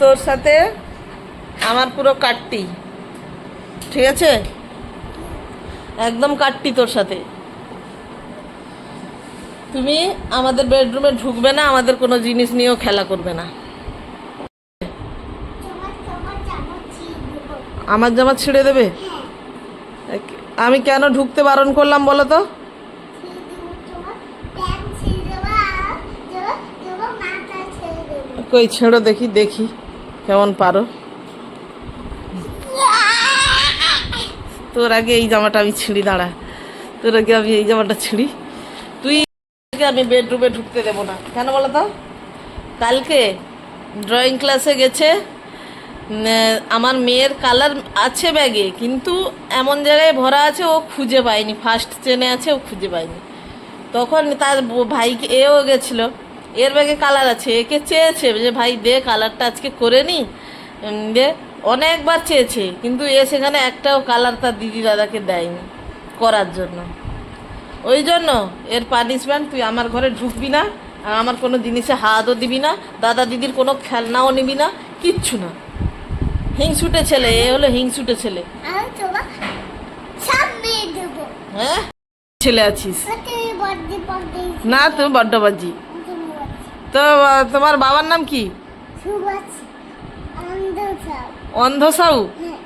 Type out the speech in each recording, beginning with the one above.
তোর সাথে আমার পুরো কাটটি ঠিক আছে? একদম কাটটি তোর সাথে। তুমি আমাদের বেডরুমে ঢুকবে না, আমাদের কোনো জিনিস নিয়েও খেলা করবে না। আমার জামা ছিঁড়ে দেবে? আমি কেন ঢুকতে বারণ করলাম বলো তো? কই, ছেড়ো দেখি দেখি। কেমন পারো? তোর আগে এই জামাটা আমি ছিঁড়ি, দাঁড়া। তোর আগে আমি এই জামাটা ছিঁড়ি। তুই আমি বেডরুমে ঢুকতে দেবো না। কেন বলো তো? কালকে ড্রয়িং ক্লাসে গেছে আমার মেয়ের কালার আছে ব্যাগে, কিন্তু এমন জায়গায় ভরা আছে ও খুঁজে পায়নি। ফার্স্ট চেনে আছে, ও খুঁজে পায়নি। তখন তার ভাইকে, এও গেছিল। এর ব্যাগে কালার আছে একে চেয়েছে যে ভাই দে কালারটা আজকে করে নি। দে অনেকবার চেয়েছে কিন্তু এ সেখানে একটাও কালার তার দিদি দাদাকে দেয়নি করার জন্য। ওই জন্য এর পানিশমেন্ট তুই আমার ঘরে ঢুকবি না আর আমার কোনো জিনিসে হাতও দিবি না দাদা দিদির কোনো খেলনাও নিবি না কিচ্ছু না। হিংসুটে ছেলে এ হলো হিংসুটে ছেলে। হ্যাঁ? ছেলে আছিস? না তুমি বড্ডবাজি। বড্ডি তো তোমার বাবার নাম কি? অন্ধ সাউ হ্যাঁ।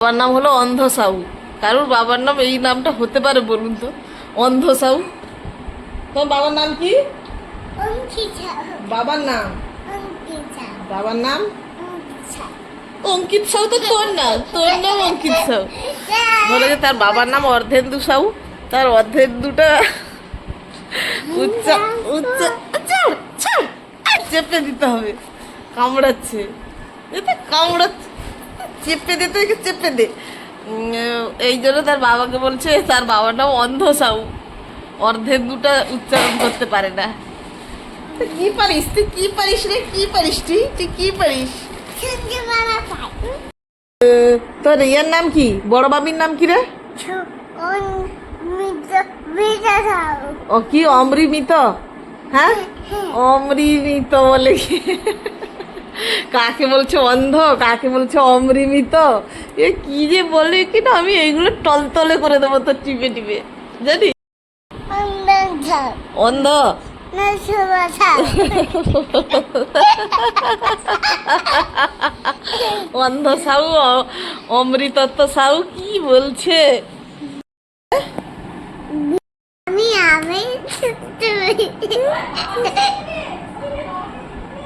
বাবার নাম হলো অন্ধ সাউ কারুর বাবার নাম এই নামটা হতে পারে বলুন তো? অন্ধ সাউ তোমার বাবার নাম কি? বাবার নাম? বাবার নাম? অঙ্কিত সাউ তো তোর নাম। তোর নাম অঙ্কিত সাউ বলে যে তার বাবার নাম অর্ধেন্দু সাউ তার অর্ধেন্দুটা উচ্চ উচ্চা চেপে দিতে হবে। কামড়াচ্ছে। এতে কামড়াচ্ছে। চেপে দে একে চেপে দে। এই জন্য তার বাবাকে বলছে তার নাম অন্ধ সাউ। অর্ধেন্দুটা উচ্চারণ করতে পারে না। কি পারিস তুই? কি পারিস রে? কি পারিস তুই? তুই কি পারিস? তোর ইয়ের নাম কি? বড় বাবির নাম কি রে? ও কি? অমৃমিত হ্যাঁ? অমৃমিত বলে কাকে বলছে অন্ধ? কাকে বলছে অমৃমিত? এ কি যে বলে কি না? আমি এইগুলো টলতলে করে দেবো তোর টিপে টিপে। জানি? অন্ধ? অন্ধ সাউ অমৃতত্ব সাউ, কি বলছে? আমি আমি তুমি